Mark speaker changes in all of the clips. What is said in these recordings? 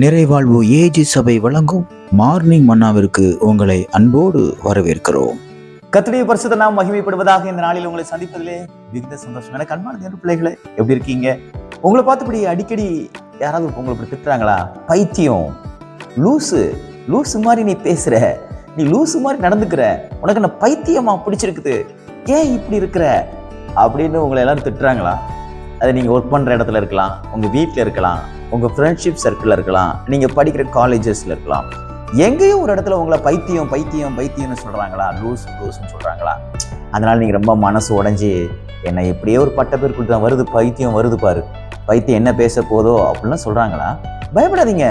Speaker 1: நிறைவாழ்வு AG சபை வழங்கும் morning மன்னாவிற்கு உங்களை அன்போடு வரவேற்கிறோம்.
Speaker 2: கத்துடைய பரிசுத்த நாம் மகிமைப்படுவதாக இந்த நாளில் உங்களை சந்திப்பதிலே மிகுந்த சந்தோஷம். எனக்கு அன்பான தேர்வு பிள்ளைகளே எப்படி இருக்கீங்க? உங்களை பார்த்தபடி அடிக்கடி யாராவது உங்களை இப்படி திட்டுறாங்களா? பைத்தியம். லூசு. லூசு மாதிரி நீ பேசுற. நீ லூசு மாதிரி நடந்துக்கிற. உனக்கு என்ன பைத்தியமா பிடிச்சிருக்குது? ஏன் இப்படி இருக்கிற? அப்படின்னு உங்களை எல்லாரும் திட்டுறாங்களா? அது நீங்கள் ஒர்க் பண்ணுற இடத்துல இருக்கலாம். உங்கள் வீட்டில் இருக்கலாம். உங்கள் ஃப்ரெண்ட்ஷிப் சர்க்கிளில் இருக்கலாம். நீங்கள் படிக்கிற காலேஜஸில் இருக்கலாம். எங்கேயோ ஒரு இடத்துல உங்களை பைத்தியம் பைத்தியம் பைத்தியம்னு சொல்கிறாங்களா லூஸ் லூஸ்ன்னு சொல்கிறாங்களா அதனால் நீங்கள் ரொம்ப மனசு உடஞ்சி என்னை எப்படியோ ஒரு பட்ட பேர் கொடுத்தா வருது பைத்தியம் வருது பாரு. பைத்தியம் என்ன பேச போதோ அப்படிலாம் சொல்கிறாங்களா பயப்படாதீங்க.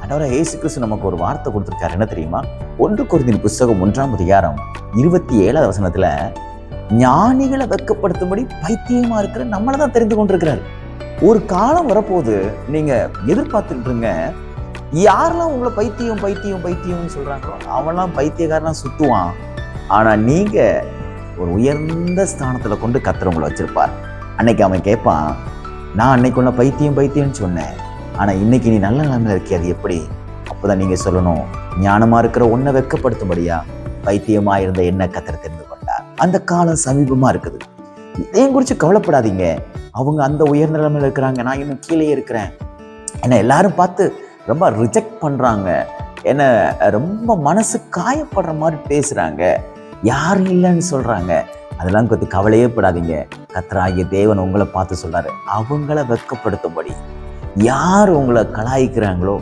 Speaker 2: ஆண்டவரா இயேசு கிறிஸ்து நமக்கு ஒரு வார்த்தை கொடுத்துருக்காரு. என்ன தெரியுமா? ஒன்று குருந்தின் புஸ்தகம் ஒன்றாம் அதிகாரம் இருபத்தி ஏழாவது வசனத்தில் ஞானிகளை வெட்கப்படுத்தும்படி பைத்தியமா இருக்கிற நம்மளை தான் தெரிந்து கொண்டிருக்கிறாரு. ஒரு காலம் வரப்போது நீங்க எதிர்பார்த்துட்டு யாரெல்லாம் உங்களை பைத்தியம் பைத்தியம் பைத்தியம்னு சொல்றாங்களோ அவன்லாம் பைத்தியக்காரனா சுத்துவான். ஆனா நீங்க ஒரு உயர்ந்த ஸ்தானத்துல கொண்டு கத்துறவங்களை வச்சிருப்பார். அன்னைக்கு அவன் கேட்பான் நான் அன்னைக்கு உன்னை பைத்தியம் பைத்தியம்னு சொன்னேன். ஆனா இன்னைக்கு நீ நல்ல நிலைமையில இருக்கே அது எப்படி? அப்போதான் நீங்க சொல்லணும் ஞானமா இருக்கிற உன்னை வெட்கப்படுத்தும்படியா பைத்தியமா இருந்த என்ன கத்திர தெரிந்து கொண்டார். அந்த காலம் சமீபமா இருக்குது. இதையும் குறித்து கவலைப்படாதீங்க. அவங்க அந்த உயர் நிலைமையில் இருக்கிறாங்க நான் இன்னும் கீழே இருக்கிறேன். என்னை எல்லாரும் பார்த்து ரொம்ப ரிஜெக்ட் பண்ணுறாங்க என்ன ரொம்ப மனசு காயப்படுற மாதிரி பேசுகிறாங்க யாரும் இல்லைன்னு சொல்கிறாங்க அதெல்லாம் கொஞ்சம் கவலையே படாதீங்க. கத்தராகிய தேவன் உங்களை பார்த்து சொல்கிறாரு அவங்கள வெட்கப்படுத்தும்படி. யார் உங்களை கலாய்க்கிறாங்களோ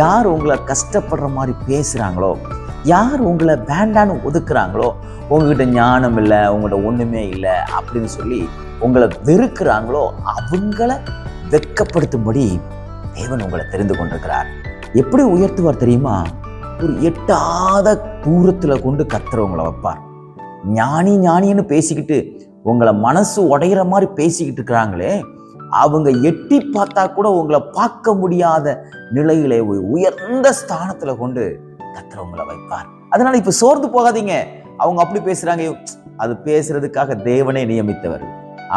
Speaker 2: யார் உங்களை கஷ்டப்படுற மாதிரி பேசுகிறாங்களோ யார் உங்களை வேண்டான்னு ஒதுக்குறாங்களோ உங்ககிட்ட ஞானம் இல்லை உங்கள்கிட்ட ஒன்றுமே இல்லை அப்படின்னு சொல்லி உங்களை வெறுக்கிறாங்களோ அவங்கள வெட்கப்படுத்தும்படி தேவன் உங்களை தெரிந்து கொண்டிருக்கிறார். எப்படி உயர்த்துவார் தெரியுமா? ஒரு எட்டாத தூரத்தில் கொண்டு கத்துறவங்களை வைப்பார். ஞானி ஞானின்னு பேசிக்கிட்டு உங்களை மனசு உடையிற மாதிரி பேசிக்கிட்டு இருக்கிறாங்களே அவங்க எட்டி பார்த்தா கூட உங்களை பார்க்க முடியாத நிலையிலே உயர்ந்த ஸ்தானத்தில் கொண்டு கத்துறவங்களை வைப்பார். அதனால இப்போ சோர்ந்து போகாதீங்க. அவங்க அப்படி பேசுறாங்க அது பேசுறதுக்காக தேவனே நியமித்தவர்.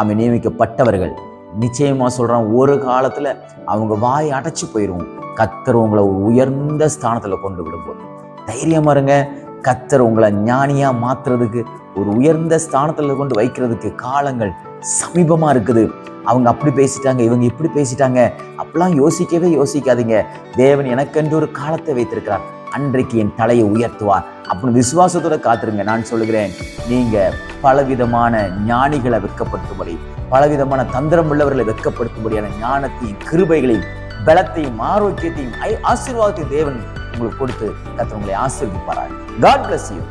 Speaker 2: அவன் நியமிக்கப்பட்டவர்கள். நிச்சயமாக சொல்கிறான் ஒரு காலத்தில் அவங்க வாய் அடைச்சி போயிடுவோம் கத்தர் உங்களை உயர்ந்த ஸ்தானத்தில் கொண்டு விடும்போது. தைரியமா இருங்க. கத்தர் உங்களை ஞானியாக மாத்துறதுக்கு ஒரு உயர்ந்த ஸ்தானத்தில் கொண்டு வைக்கிறதுக்கு காலங்கள் சமீபமாக இருக்குது. அவங்க அப்படி பேசிட்டாங்க இவங்க இப்படி பேசிட்டாங்க. அப்பெல்லாம் யோசிக்கவே யோசிக்காதீங்க. தேவன் எனக்கென்று ஒரு காலத்தை வைத்திருக்கிறார். அன்றைக்கு என் தலையை உயர்த்துவார். அப்படின்னு விசுவாசத்தோட காத்துருங்க. நான் சொல்லுகிறேன் நீங்கள் பலவிதமான ஞானிகளை வெட்கப்படுத்தும்படி பலவிதமான தந்திரம் உள்ளவர்களை வெட்கப்படுத்தும்படியான ஞானத்தையும் கிருபைகளையும் பலத்தையும் ஆரோக்கியத்தையும் ஆசீர்வாதத்தை தேவன் உங்களுக்கு கொடுத்து கத்தவங்களை உங்களை காட் பிளஸ் யூ